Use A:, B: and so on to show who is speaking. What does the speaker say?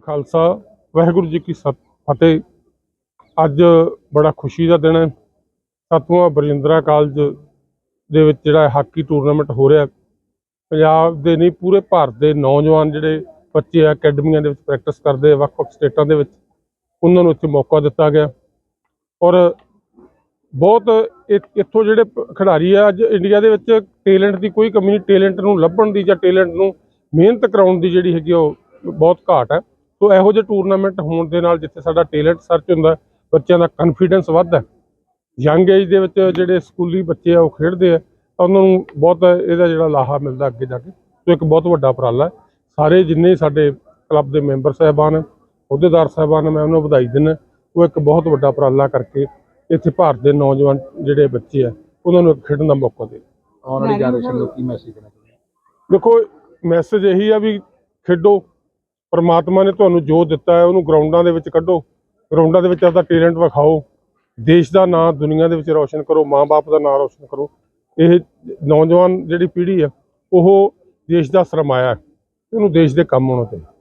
A: ਖਾਲਸਾ, ਵਾਹਿਗੁਰੂ ਜੀ ਕੀ ਸਤ- ਫਤਿਹ। ਅੱਜ ਬੜਾ ਖੁਸ਼ੀ ਦਾ ਦਿਨ ਹੈ। ਸਤਵਾਂ ਬਰਜਿੰਦਰਾ ਕਾਲਜ ਦੇ ਵਿੱਚ ਜਿਹੜਾ ਹਾਕੀ ਟੂਰਨਾਮੈਂਟ ਹੋ ਰਿਹਾ। ਪੰਜਾਬ ਦੇ ਨਹੀਂ, ਪੂਰੇ ਭਾਰਤ ਦੇ ਨੌਜਵਾਨ ਜਿਹੜੇ ਬੱਚੇ ਆ, ਅਕੈਡਮੀਆਂ ਦੇ ਵਿੱਚ ਪ੍ਰੈਕਟਿਸ ਕਰਦੇ ਆ, ਵੱਖ-ਵੱਖ ਸਟੇਟਾਂ ਦੇ ਵਿੱਚ, ਉਹਨਾਂ ਨੂੰ ਇੱਥੇ ਮੌਕਾ ਦਿੱਤਾ ਗਿਆ। ਔਰ ਬਹੁਤ ਇ- ਇੱਥੋਂ ਜਿਹੜੇ ਖਿਡਾਰੀ ਆ, ਅੱਜ ਇੰਡੀਆ ਦੇ ਵਿੱਚ ਟੈਲੈਂਟ ਦੀ ਕੋਈ ਕਮੀ ਨਹੀਂ। ਟੈਲੈਂਟ ਨੂੰ ਲੱਭਣ ਦੀ ਜਾਂ ਟੈਲੈਂਟ ਨੂੰ ਮਿਹਨਤ ਕਰਾਉਣ ਦੀ ਜਿਹੜੀ ਹੈਗੀ ਉਹ ਬਹੁਤ ਘਾਟ ਹੈ। ਸੋ ਇਹੋ ਜਿਹੇ ਟੂਰਨਾਮੈਂਟ ਹੋਣ ਦੇ ਨਾਲ ਜਿੱਥੇ ਸਾਡਾ ਟੈਲੈਂਟ ਸਰਚ ਹੁੰਦਾ ਬੱਚਿਆਂ ਦਾ ਕੌਨਫੀਡੈਂਸ ਵੱਧਦਾ ਯੰਗ ਏਜ ਦੇ ਵਿੱਚ ਜਿਹੜੇ ਸਕੂਲੀ ਬੱਚੇ ਆ ਉਹ ਖੇਡਦੇ ਆ ਤਾਂ ਉਹਨਾਂ ਨੂੰ ਬਹੁਤ ਇਹਦਾ ਜਿਹੜਾ ਲਾਹਾ ਮਿਲਦਾ ਅੱਗੇ ਜਾ ਕੇ। ਸੋ ਇੱਕ ਬਹੁਤ ਵੱਡਾ ਉਪਰਾਲਾ ਹੈ। ਸਾਰੇ ਜਿੰਨੇ ਸਾਡੇ ਕਲੱਬ ਦੇ ਮੈਂਬਰ ਸਾਹਿਬਾਨ ਅਹੁਦੇਦਾਰ ਸਾਹਿਬਾਨ ਮੈਂ ਉਹਨਾਂ ਨੂੰ ਵਧਾਈ ਦਿੰਦਾ ਉਹ ਇੱਕ ਬਹੁਤ ਵੱਡਾ ਉਪਰਾਲਾ ਕਰਕੇ ਇੱਥੇ ਭਾਰਤ ਦੇ ਨੌਜਵਾਨ ਜਿਹੜੇ ਬੱਚੇ ਆ ਉਹਨਾਂ ਨੂੰ ਖੇਡਣ ਦਾ ਮੌਕਾ ਦੇ
B: ਆਉਣ ਵਾਲੀ ਜਨਰੇਸ਼ਨ ਨੂੰ ਕੀ ਮੈਸੇਜ ਦੇਣਾ ਚਾਹੁੰਦੇ
A: ਦੇਖੋ ਮੈਸੇਜ ਇਹੀ ਆ ਵੀ ਖੇਡੋ। ਪਰਮਾਤਮਾ ਨੇ ਤੁਹਾਨੂੰ ਜੋ ਦਿੱਤਾ ਹੈ, ਉਹਨੂੰ ਗਰਾਊਂਡਾਂ ਦੇ ਵਿੱਚ ਕੱਢੋ। ਗਰਾਊਂਡਾਂ ਦੇ ਵਿੱਚ ਆਪਦਾ ਟੈਲੈਂਟ ਵਿਖਾਓ। ਦੇਸ਼ ਦਾ ਨਾਂ ਦੁਨੀਆ ਦੇ ਵਿੱਚ ਰੌਸ਼ਨ ਕਰੋ, ਮਾਂ-ਬਾਪ ਦਾ ਨਾਂ ਰੌਸ਼ਨ ਕਰੋ। ਇਹ ਨੌਜਵਾਨ ਜਿਹੜੀ ਪੀੜ੍ਹੀ ਆ, ਉਹ ਦੇਸ਼ ਦਾ ਸਰਮਾਇਆ ਹੈ। ਉਹਨੂੰ ਦੇਸ਼ ਦੇ ਕੰਮ ਆਉਣਾ ਚਾਹੀਦਾ।